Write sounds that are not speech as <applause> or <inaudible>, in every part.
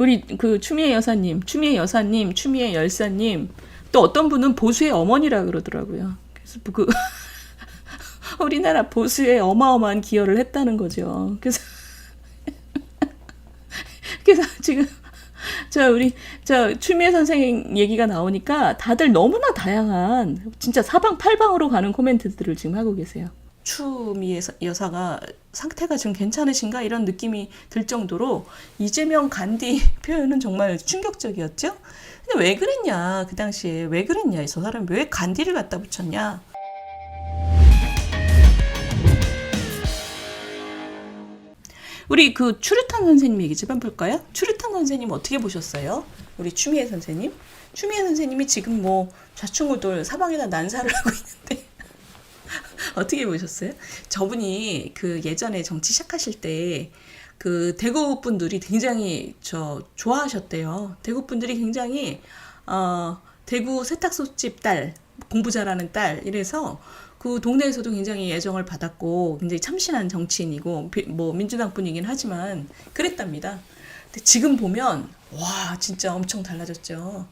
우리 그 추미애 여사님, 추미애 여사님, 추미애 열사님, 또 어떤 분은 보수의 어머니라 그러더라고요. 그래서 그 <laughs> 우리나라 보수에 어마어마한 기여를 했다는 거죠. 그래서 <laughs> 그래서 지금 저 우리 저 추미애 선생 얘기가 나오니까 다들 너무나 다양한 진짜 사방팔방으로 가는 코멘트들을 지금 하고 계세요. 추미애 서- 여사가 상태가 지금 괜찮으신가 이런 느낌이 들 정도로 이재명 간디 <laughs> 표현은 정말 충격적이었죠. 근데 왜 그랬냐 그 당시에 왜 그랬냐 저 사람 왜 간디를 갖다 붙였냐. 우리 그 추르탄 선생님 얘기 좀 한번 볼까요? 추르탄 선생님 어떻게 보셨어요? 우리 추미애 선생님? 추미애 선생님이 지금 뭐 좌충우돌 사방에다 난사를 하고 있는데 <laughs> 어떻게 보셨어요? 저분이 그 예전에 정치 시작하실 때 그 대구 분들이 굉장히 저 좋아하셨대요. 대구 분들이 굉장히 어 대구 세탁소 집 딸 공부 잘하는 딸 이래서 그 동네에서도 굉장히 애정을 받았고 굉장히 참신한 정치인이고 비- 뭐 민주당 분이긴 하지만 그랬답니다. 근데 지금 보면 와 진짜 엄청 달라졌죠.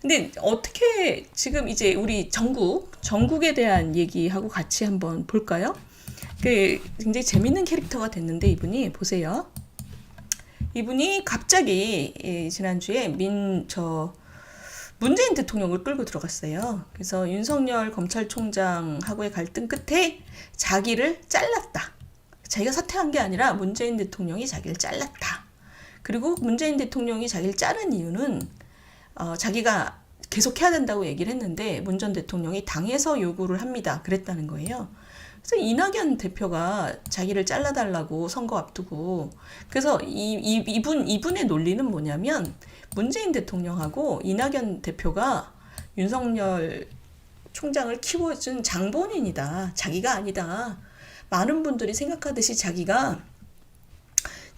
근데 어떻게 지금 이제 우리 전국 전국에 대한 얘기하고 같이 한번 볼까요? 그 굉장히 재밌는 캐릭터가 됐는데 이분이 보세요. 이분이 갑자기 예, 지난주에 민 저 문재인 대통령을 끌고 들어갔어요. 그래서 윤석열 검찰총장하고의 갈등 끝에 자기를 잘랐다. 자기가 사퇴한 게 아니라 문재인 대통령이 자기를 잘랐다. 그리고 문재인 대통령이 자기를 자른 이유는 어, 자기가 계속 해야 된다고 얘기를 했는데 문 전 대통령이 당에서 요구를 합니다. 그랬다는 거예요. 그래서 이낙연 대표가 자기를 잘라달라고 선거 앞두고 그래서 이, 이 이분 이분의 논리는 뭐냐면 문재인 대통령하고 이낙연 대표가 윤석열 총장을 키워준 장본인이다. 자기가 아니다. 많은 분들이 생각하듯이 자기가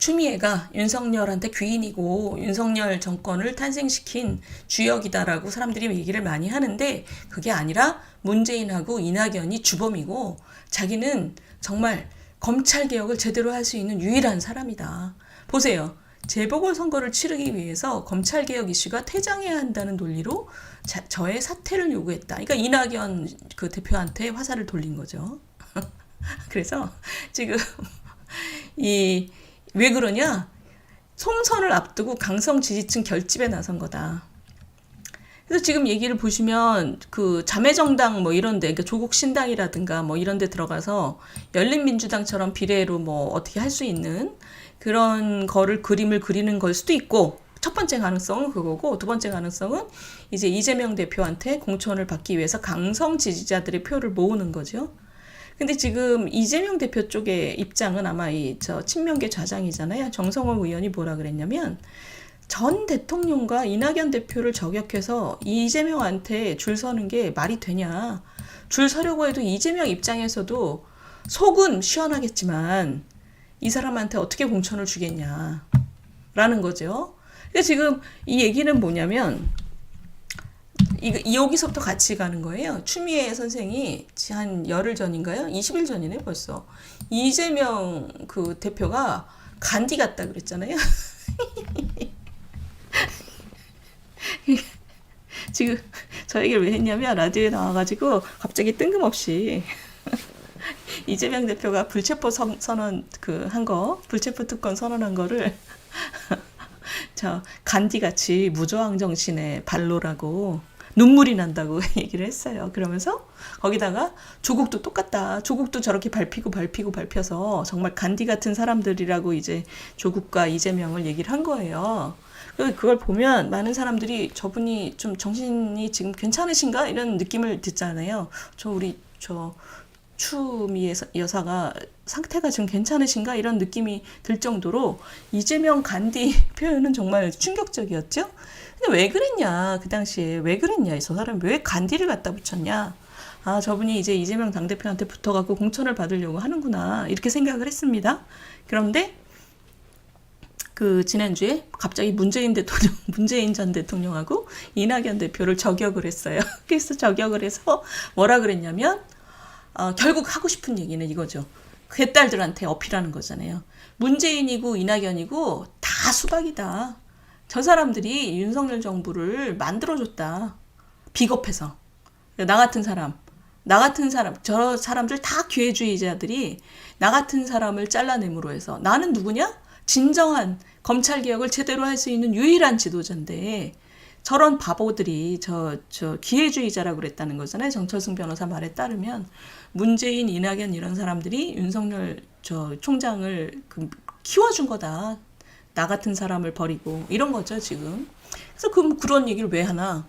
추미애가 윤석열한테 귀인이고 윤석열 정권을 탄생시킨 주역이다라고 사람들이 얘기를 많이 하는데 그게 아니라 문재인하고 이낙연이 주범이고 자기는 정말 검찰 개혁을 제대로 할 수 있는 유일한 사람이다. 보세요. 재보궐 선거를 치르기 위해서 검찰 개혁 이슈가 퇴장해야 한다는 논리로 자, 저의 사퇴를 요구했다. 그러니까 이낙연 그 대표한테 화살을 돌린 거죠. <laughs> 그래서 지금 이 왜 그러냐? 총선을 앞두고 강성 지지층 결집에 나선 거다. 그래서 지금 얘기를 보시면 그 자매정당 뭐 이런데, 그러니까 조국 신당이라든가 뭐 이런데 들어가서 열린민주당처럼 비례로 뭐 어떻게 할 수 있는 그런 거를 그림을 그리는 걸 수도 있고 첫 번째 가능성은 그거고 두 번째 가능성은 이제 이재명 대표한테 공천을 받기 위해서 강성 지지자들의 표를 모으는 거죠. 근데 지금 이재명 대표 쪽의 입장은 아마 이 저 친명계 좌장이잖아요. 정성호 의원이 뭐라 그랬냐면 전 대통령과 이낙연 대표를 저격해서 이재명한테 줄 서는 게 말이 되냐. 줄 서려고 해도 이재명 입장에서도 속은 시원하겠지만 이 사람한테 어떻게 공천을 주겠냐. 라는 거죠. 그러니까 지금 이 얘기는 뭐냐면 이, 여기서부터 같이 가는 거예요. 추미애 선생이 한 열흘 전인가요? 20일 전이네 벌써. 이재명 그 대표가 간디 같다 그랬잖아요. <laughs> 지금 저 얘기를 왜 했냐면 라디오에 나와가지고 갑자기 뜬금없이 <laughs> 이재명 대표가 불체포 선, 선언 그 한 거, 불체포 특권 선언한 거를 <laughs> 저 간디 같이 무저항 정신의 발로라고 눈물이 난다고 <laughs> 얘기를 했어요. 그러면서 거기다가 조국도 똑같다. 조국도 저렇게 밟히고 밟히고 밟혀서 정말 간디 같은 사람들이라고 이제 조국과 이재명을 얘기를 한 거예요. 그- 그걸 보면 많은 사람들이 저분이 좀 정신이 지금 괜찮으신가 이런 느낌을 듣잖아요. 저 우리 저 추미애 서- 여사가 상태가 지금 괜찮으신가 이런 느낌이 들 정도로 이재명 간디 <laughs> 표현은 정말 충격적이었죠. 근데 왜 그랬냐? 그 당시에 왜 그랬냐? 저 사람 왜 간디를 갖다 붙였냐? 아 저분이 이제 이재명 당대표한테 붙어갖고 공천을 받으려고 하는구나. 이렇게 생각을 했습니다. 그런데 그 지난주에 갑자기 문재인 대통령 <laughs> 문재인 전 대통령하고 이낙연 대표를 저격을 했어요. <laughs> 그래서 저격을 해서 뭐라 그랬냐면 어, 결국 하고 싶은 얘기는 이거죠. 그 딸들한테 어필하는 거잖아요. 문재인이고 이낙연이고 다 수박이다 저 사람들이 윤석열 정부를 만들어줬다. 비겁해서. 나 같은 사람, 나 같은 사람, 저 사람들 다 기회주의자들이 나 같은 사람을 잘라냄으로 해서 나는 누구냐? 진정한 검찰 개혁을 제대로 할 수 있는 유일한 지도자인데 저런 바보들이 저, 저 기회주의자라고 그랬다는 거잖아요. 정철승 변호사 말에 따르면 문재인, 이낙연 이런 사람들이 윤석열 저 총장을 그 키워준 거다. 나 같은 사람을 버리고 이런 거죠 지금. 그래서 그럼 그런 얘기를 왜 하나?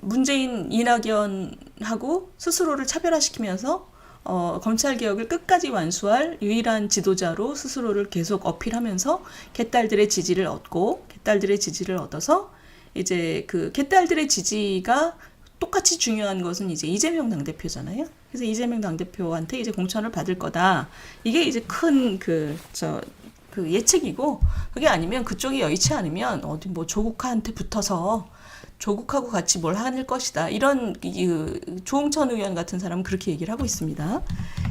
문재인, 이낙연하고 스스로를 차별화시키면서 어, 검찰 개혁을 끝까지 완수할 유일한 지도자로 스스로를 계속 어필하면서 개딸들의 지지를 얻고 개딸들의 지지를 얻어서 이제 그 개딸들의 지지가 똑같이 중요한 것은 이제 이재명 당대표잖아요. 그래서 이재명 당대표한테 이제 공천을 받을 거다. 이게 이제 큰 그 저 그 예측이고 그게 아니면 그쪽이 여의치 않으면 어디 뭐 조국한테 붙어서 조국하고 같이 뭘 하는 것이다. 이런 이, 조홍천 의원 같은 사람은 그렇게 얘기를 하고 있습니다.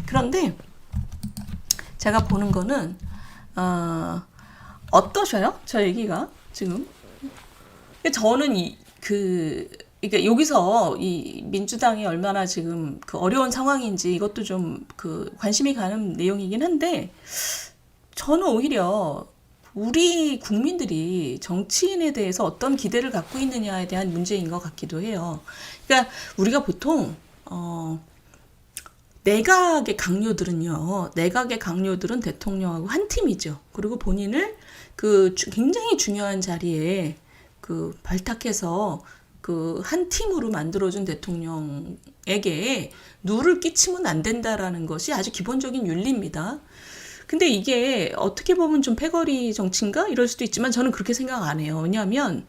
그런데 제가 보는 거는 어, 어떠셔요? 저 얘기가 지금 저는 이 그 그러니까 여기서 이 민주당이 얼마나 지금 그 어려운 상황인지 이것도 좀 그 관심이 가는 내용이긴 한데 저는 오히려 우리 국민들이 정치인에 대해서 어떤 기대를 갖고 있느냐에 대한 문제인 것 같기도 해요. 그러니까 우리가 보통 어 내각의 강요들은요, 내각의 강요들은 대통령하고 한 팀이죠. 그리고 본인을 그 주- 굉장히 중요한 자리에 그 발탁해서 그 한 팀으로 만들어준 대통령에게 누를 끼치면 안 된다라는 것이 아주 기본적인 윤리입니다. 근데 이게 어떻게 보면 좀 패거리 정치인가? 이럴 수도 있지만 저는 그렇게 생각 안 해요. 왜냐하면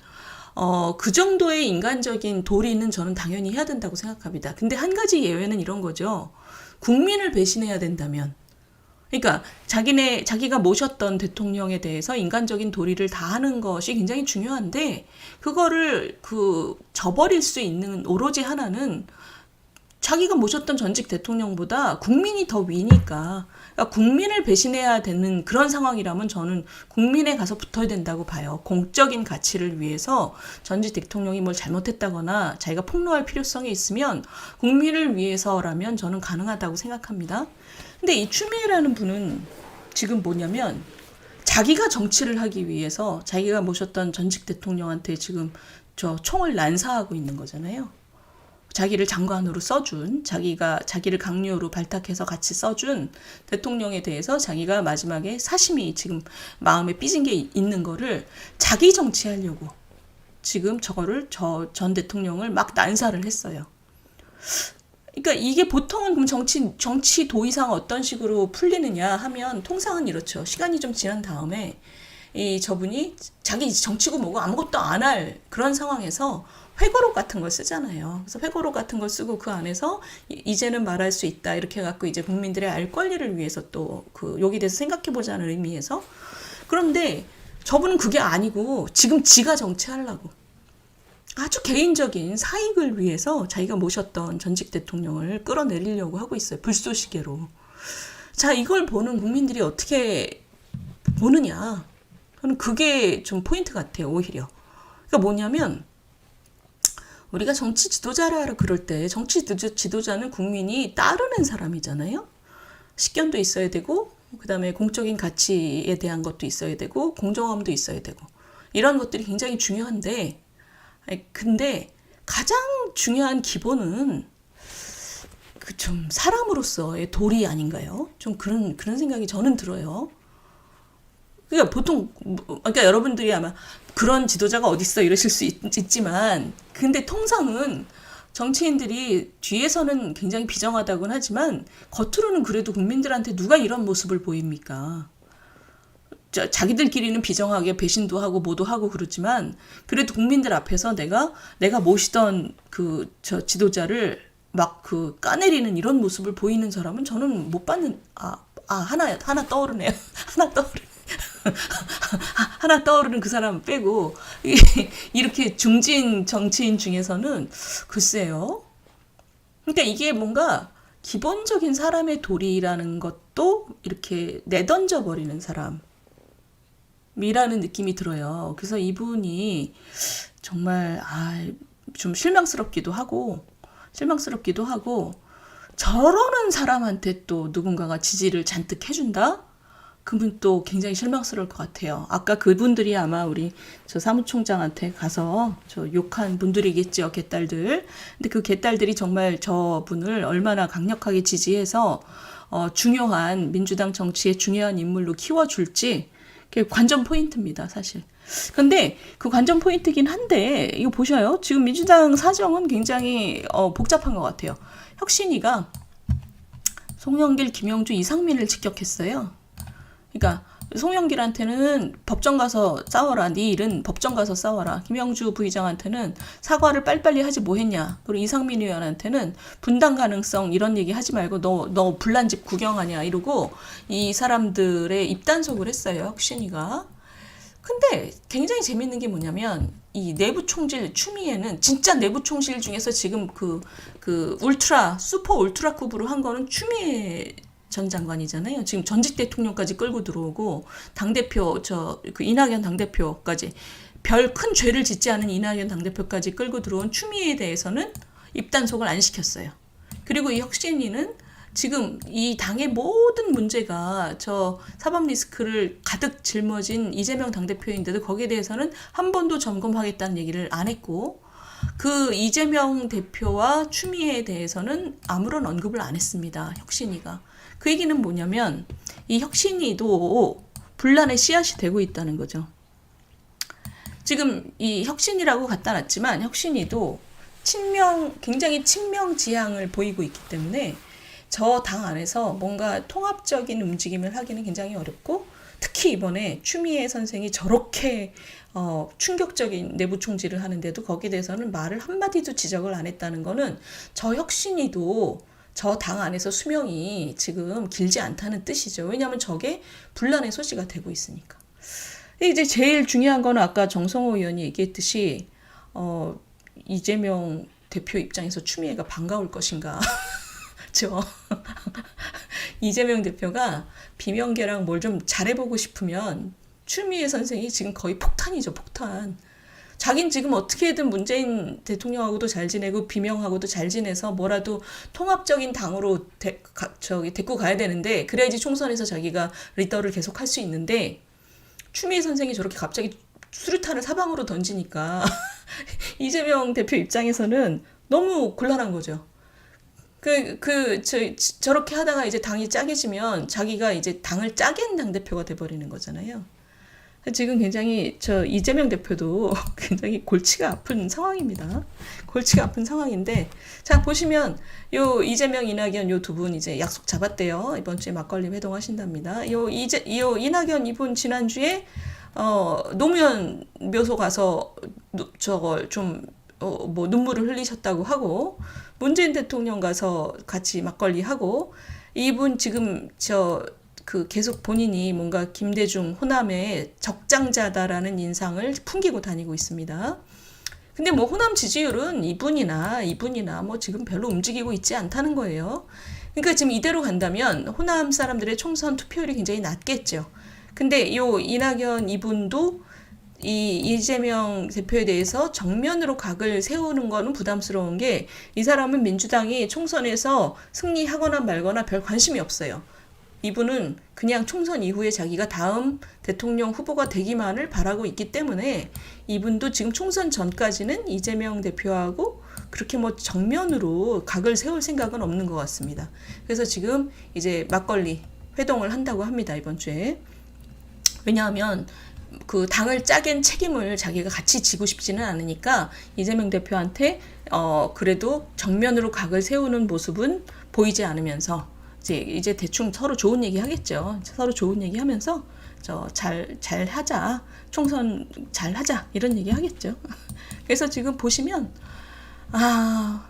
어, 그 정도의 인간적인 도리는 저는 당연히 해야 된다고 생각합니다. 근데 한 가지 예외는 이런 거죠. 국민을 배신해야 된다면. 그러니까 자기네 자기가 모셨던 대통령에 대해서 인간적인 도리를 다하는 것이 굉장히 중요한데 그거를 그 저버릴 수 있는 오로지 하나는 자기가 모셨던 전직 대통령보다 국민이 더 위니까 그러니까 국민을 배신해야 되는 그런 상황이라면 저는 국민에 가서 붙어야 된다고 봐요. 공적인 가치를 위해서 전직 대통령이 뭘 잘못했다거나 자기가 폭로할 필요성이 있으면 국민을 위해서라면 저는 가능하다고 생각합니다. 근데 이 추미애라는 분은 지금 뭐냐면 자기가 정치를 하기 위해서 자기가 모셨던 전직 대통령한테 지금 저 총을 난사하고 있는 거잖아요. 자기를 장관으로 써준 자기가 자기를 강요로 발탁해서 같이 써준 대통령에 대해서 자기가 마지막에 사심이 지금 마음에 삐진 게 이- 있는 거를 자기 정치하려고 지금 저거를 저 전 대통령을 막 난사를 했어요. 그러니까 이게 보통은 그럼 정치 정치 도의상 어떤 식으로 풀리느냐 하면 통상은 이렇죠. 시간이 좀 지난 다음에 이 저분이 자기 정치고 뭐고 아무것도 안 할 그런 상황에서 회고록 같은 걸 쓰잖아요. 그래서 회고록 같은 걸 쓰고 그 안에서 이- 이제는 말할 수 있다 이렇게 해갖고 이제 국민들의 알 권리를 위해서 또 그 여기 대해서 생각해 보자는 의미에서 그런데 저분은 그게 아니고 지금 지가 정치하려고 아주 개인적인 사익을 위해서 자기가 모셨던 전직 대통령을 끌어내리려고 하고 있어요. 불쏘시개로. 자, 이걸 보는 국민들이 어떻게 보느냐. 저는 그게 좀 포인트 같아요, 오히려. 그러니까 뭐냐면, 우리가 정치 지도자라 그럴 때, 정치 지도- 지도자는 국민이 따르는 사람이잖아요? 식견도 있어야 되고, 그 다음에 공적인 가치에 대한 것도 있어야 되고, 공정함도 있어야 되고, 이런 것들이 굉장히 중요한데, 근데 가장 중요한 기본은 그 좀 사람으로서의 도리 아닌가요? 좀 그런 그런 생각이 저는 들어요. 그러니까 보통 뭐, 그러니까 여러분들이 아마 그런 지도자가 어디 있어 이러실 수 있, 있지만 근데 통상은 정치인들이 뒤에서는 굉장히 비정하다고는 하지만 겉으로는 그래도 국민들한테 누가 이런 모습을 보입니까? 자, 자기들끼리는 비정하게 배신도 하고 뭐도 하고 그러지만 그래도 국민들 앞에서 내가 내가 모시던 그 저 지도자를 막 그 까내리는 이런 모습을 보이는 사람은 저는 못 봤는 아, 아 하나 하나 떠오르네요. <laughs> 하나 떠오르 <laughs> 하나 떠오르는 그 사람 빼고 이- 이렇게 중진 정치인 중에서는 글쎄요. 그러니까 이게 뭔가 기본적인 사람의 도리라는 것도 이렇게 내던져 버리는 사람. 이라는 느낌이 들어요. 그래서 이분이 정말 아, 좀 실망스럽기도 하고 실망스럽기도 하고 저러는 사람한테 또 누군가가 지지를 잔뜩 해준다? 그분 또 굉장히 실망스러울 것 같아요. 아까 그분들이 아마 우리 저 사무총장한테 가서 저 욕한 분들이겠죠, 개딸들. 근데 그 개딸들이 정말 저분을 얼마나 강력하게 지지해서 어, 중요한 민주당 정치의 중요한 인물로 키워줄지 그게 관전 포인트입니다, 사실. 근데 그 관전 포인트긴 한데 이거 보셔요. 지금 민주당 사정은 굉장히 어, 복잡한 것 같아요. 혁신이가 송영길, 김영주, 이상민을 직격했어요. 그러니까 송영길한테는 법정 가서 싸워라. 네 일은 법정 가서 싸워라. 김영주 부의장한테는 사과를 빨리빨리 하지 뭐했냐. 그리고 이상민 의원한테는 분당 가능성 이런 얘기 하지 말고 너 너 불난 집 구경하냐 이러고 이 사람들의 입단속을 했어요. 혁신이가. 근데 굉장히 재밌는 게 뭐냐면 이 내부 총질 추미애는 진짜 내부 총질 중에서 지금 그그 울트라 슈퍼 울트라 급으로 한 거는 추미애 전 장관이잖아요. 지금 전직 대통령까지 끌고 들어오고 당 대표 저 그 이낙연 당 대표까지 별 큰 죄를 짓지 않은 이낙연 당 대표까지 끌고 들어온 추미애에 대해서는 입단속을 안 시켰어요. 그리고 이 혁신이는 지금 이 당의 모든 문제가 저 사법 리스크를 가득 짊어진 이재명 당대표인데도 거기에 대해서는 한 번도 점검하겠다는 얘기를 안 했고 그 이재명 대표와 추미애에 대해서는 아무런 언급을 안 했습니다. 혁신이가. 그 얘기는 뭐냐면 이 혁신이도 분란의 씨앗이 되고 있다는 거죠. 지금 이 혁신이라고 갖다 놨지만 혁신이도 친명 굉장히 친명 지향을 보이고 있기 때문에 저 당 안에서 뭔가 통합적인 움직임을 하기는 굉장히 어렵고 특히 이번에 추미애 선생이 저렇게 어, 충격적인 내부 총질을 하는데도 거기에 대해서는 말을 한마디도 지적을 안 했다는 거는 저 혁신이도 저 당 안에서 수명이 지금 길지 않다는 뜻이죠. 왜냐하면 저게 분란의 소지가 되고 있으니까. 이제 제일 중요한 거는 아까 정성호 의원이 얘기했듯이 어, 이재명 대표 입장에서 추미애가 반가울 것인가. <laughs> 죠 <laughs> 이재명 대표가 비명계랑 뭘 좀 잘해보고 싶으면 추미애 선생이 지금 거의 폭탄이죠, 폭탄. 자긴 지금 어떻게든 문재인 대통령하고도 잘 지내고 비명하고도 잘 지내서 뭐라도 통합적인 당으로 데, 가, 저기 데리고 가야 되는데 그래야지 총선에서 자기가 리더를 계속 할 수 있는데 추미애 선생이 저렇게 갑자기 수류탄을 사방으로 던지니까 <laughs> 이재명 대표 입장에서는 너무 곤란한 거죠. 그, 그, 저, 저렇게 하다가 이제 당이 짜게지면 자기가 이제 당을 짜겐 당대표가 돼버리는 거잖아요. 지금 굉장히 저 이재명 대표도 <laughs> 굉장히 골치가 아픈 상황입니다. 골치가 아픈 상황인데 자 보시면 요 이재명 이낙연 요 두 분 이제 약속 잡았대요. 이번 주에 막걸리 회동 하신답니다. 요 이제 요 이낙연 이분 지난주에 어 노무현 묘소 가서 저걸 좀 어, 뭐 눈물을 흘리셨다고 하고 문재인 대통령 가서 같이 막걸리 하고 이분 지금 저 그 계속 본인이 뭔가 김대중 호남의 적장자다라는 인상을 풍기고 다니고 있습니다. 근데 뭐 호남 지지율은 이분이나 이분이나 뭐 지금 별로 움직이고 있지 않다는 거예요. 그러니까 지금 이대로 간다면 호남 사람들의 총선 투표율이 굉장히 낮겠죠. 근데 요 이낙연 이분도 이 이재명 대표에 대해서 정면으로 각을 세우는 거는 부담스러운 게 이 사람은 민주당이 총선에서 승리하거나 말거나 별 관심이 없어요. 이분은 그냥 총선 이후에 자기가 다음 대통령 후보가 되기만을 바라고 있기 때문에 이분도 지금 총선 전까지는 이재명 대표하고 그렇게 뭐 정면으로 각을 세울 생각은 없는 것 같습니다. 그래서 지금 이제 막걸리 회동을 한다고 합니다, 이번 주에. 왜냐하면 그 당을 짜겐 책임을 자기가 같이 지고 싶지는 않으니까 이재명 대표한테 어 그래도 정면으로 각을 세우는 모습은 보이지 않으면서 이제 이제 대충 서로 좋은 얘기 하겠죠. 서로 좋은 얘기 하면서 저잘잘 하자. 총선 잘 하자. 이런 얘기 하겠죠. <laughs> 그래서 지금 보시면 아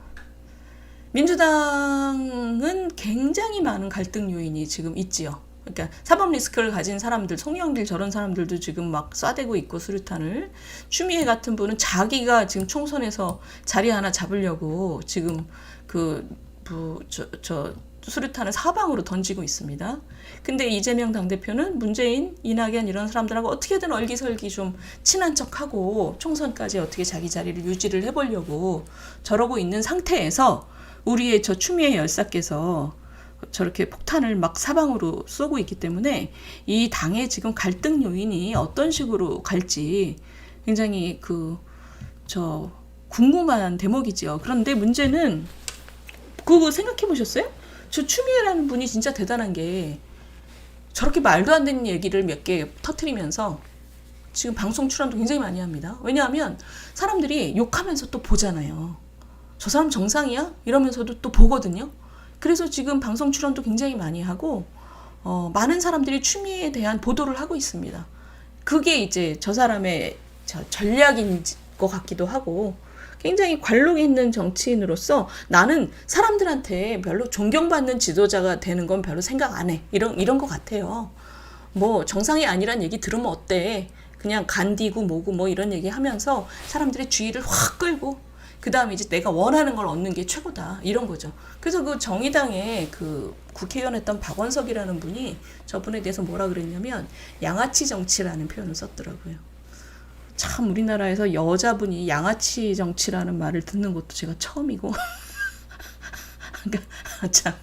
민주당은 굉장히 많은 갈등 요인이 지금 있지요. 그러니까 사법 리스크를 가진 사람들, 송영길 저런 사람들도 지금 막 쏴대고 있고 수류탄을 추미애 같은 분은 자기가 지금 총선에서 자리 하나 잡으려고 지금 그저저 수류탄을 사방으로 던지고 있습니다. 근데 이재명 당대표는 문재인, 이낙연 이런 사람들하고 어떻게든 얼기설기 좀 친한 척하고 총선까지 어떻게 자기 자리를 유지를 해보려고 저러고 있는 상태에서 우리의 저 추미애 열사께서 저렇게 폭탄을 막 사방으로 쏘고 있기 때문에 이 당의 지금 갈등 요인이 어떤 식으로 갈지 굉장히 그 저 궁금한 대목이죠. 그런데 문제는 그거 생각해 보셨어요? 저 추미애라는 분이 진짜 대단한 게 저렇게 말도 안 되는 얘기를 몇 개 터트리면서 지금 방송 출연도 굉장히 많이 합니다. 왜냐하면 사람들이 욕하면서 또 보잖아요. 저 사람 정상이야? 이러면서도 또 보거든요. 그래서 지금 방송 출연도 굉장히 많이 하고 어, 많은 사람들이 추미애에 대한 보도를 하고 있습니다. 그게 이제 저 사람의 저 전략인 것 같기도 하고 굉장히 관록 있는 정치인으로서 나는 사람들한테 별로 존경받는 지도자가 되는 건 별로 생각 안 해. 이런 이런 것 같아요. 뭐 정상이 아니란 얘기 들으면 어때? 그냥 간디고 뭐고 뭐 이런 얘기 하면서 사람들의 주의를 확 끌고 그 다음에 이제 내가 원하는 걸 얻는 게 최고다 이런 거죠. 그래서 그 정의당의 그 국회의원 했던 박원석이라는 분이 저분에 대해서 뭐라 그랬냐면 양아치 정치라는 표현을 썼더라고요. 참 우리나라에서 여자분이 양아치 정치라는 말을 듣는 것도 제가 처음이고 <laughs> 그러니까 참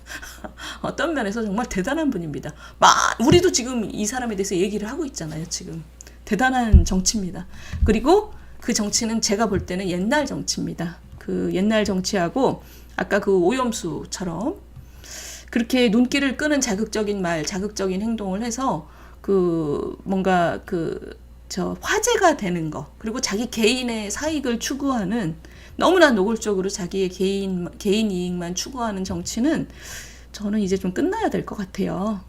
어떤 면에서 정말 대단한 분입니다. 마, 우리도 지금 이 사람에 대해서 얘기를 하고 있잖아요. 지금 대단한 정치입니다. 그리고 그 정치는 제가 볼 때는 옛날 정치입니다. 그 옛날 정치하고 아까 그 오염수처럼 그렇게 눈길을 끄는 자극적인 말, 자극적인 행동을 해서 그 뭔가 그 저 화제가 되는 거 그리고 자기 개인의 사익을 추구하는 너무나 노골적으로 자기의 개인 개인 이익만 추구하는 정치는 저는 이제 좀 끝나야 될 것 같아요.